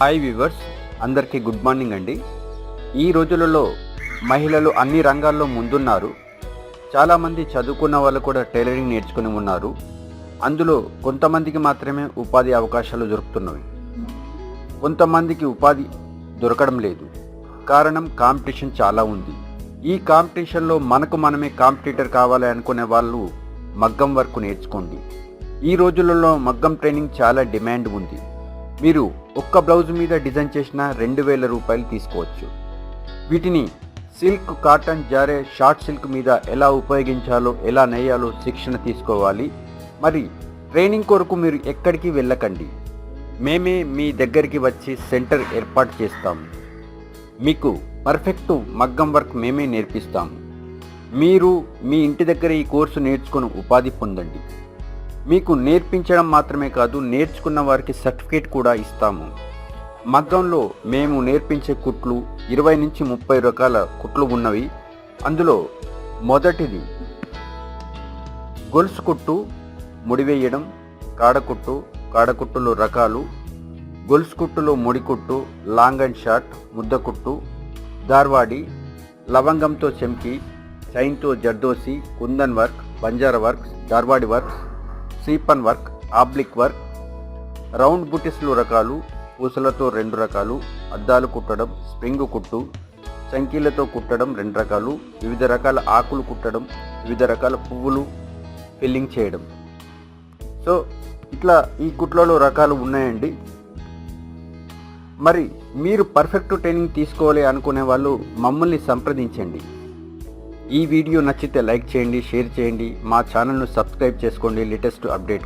Hi viewers అందరికీ good morning అండి. ఈ రోజులలో మహిళలు అన్ని రంగాల్లో ముందున్నారు. చాలామంది చదువుకున్న వాళ్ళు కూడా టైలరింగ్ నేర్చుకుని ఉన్నారు. అందులో కొంతమందికి మాత్రమే ఉపాధి అవకాశాలు దొరుకుతున్నవి. కొంతమందికి ఉపాధి దొరకడం లేదు. కారణం కాంపిటీషన్ చాలా ఉంది. ఈ కాంపిటీషన్లో మనకు మనమే కాంపిటీటర్ కావాలి అనుకునే వాళ్ళు మగ్గం వర్క్ నేర్చుకోండి. ఈ రోజులలో మగ్గం ట్రైనింగ్ చాలా డిమాండ్ ఉంది. మీరు ఒక్క బ్లౌజ్ మీద డిజైన్ చేసిన రెండు వేల రూపాయలు తీసుకోవచ్చు. వీటిని సిల్క్ కాటన్ జారే షార్ట్ సిల్క్ మీద ఎలా ఉపయోగించాలో ఎలా నేయాలో శిక్షణ తీసుకోవాలి. మరి ట్రైనింగ్ కొరకు మీరు ఎక్కడికి వెళ్ళకండి. మేమే మీ దగ్గరికి వచ్చి సెంటర్ ఏర్పాటు చేస్తాము మీకు పర్ఫెక్ట్ మగ్గం వర్క్ మేమే నేర్పిస్తాము మీరు మీ ఇంటి దగ్గర ఈ కోర్సు నేర్చుకుని ఉపాధి పొందండి. మీకు నేర్పించడం మాత్రమే కాదు నేర్చుకున్న వారికి సర్టిఫికేట్ కూడా ఇస్తాము. మగ్గంలో మేము నేర్పించే కుట్లు ఇరవై నుంచి ముప్పై రకాల కుట్లు ఉన్నవి. అందులో మొదటిది గొలుసు కుట్టు ముడివేయడం కాడకుట్టు కాడకుట్టులో రకాలు గొలుసు కుట్టులో ముడికుట్టు లాంగ్ అండ్ షార్ట్ ముద్దకుట్టు దార్వాడి లవంగంతో చెంకి చైన్తో జర్దోసి కుందన్ వర్క్ బంజారా వర్క్ దార్వాడి వర్క్ సీపన్ వర్క్ ఆబ్లిక్ వర్క్ రౌండ్ బుటిస్లు రకాలు పూసలతో రెండు రకాలు అద్దాలు కుట్టడం స్ప్రింగ్ కుట్టు చంకీలతో కుట్టడం రెండు రకాలు వివిధ రకాల ఆకులు కుట్టడం వివిధ రకాల పువ్వులు ఫిల్లింగ్ చేయడం. సో ఇట్లా ఈ కుట్లలో రకాలు ఉన్నాయండి. మరి మీరు పర్ఫెక్ట్ ట్రైనింగ్ తీసుకోవాలి అనుకునే వాళ్ళు మమ్మల్ని సంప్రదించండి. ఈ వీడియో నచ్చితే లైక్ చేయండి షేర్ చేయండి. మా ఛానల్ను సబ్స్క్రైబ్ చేసుకోండి. Latest update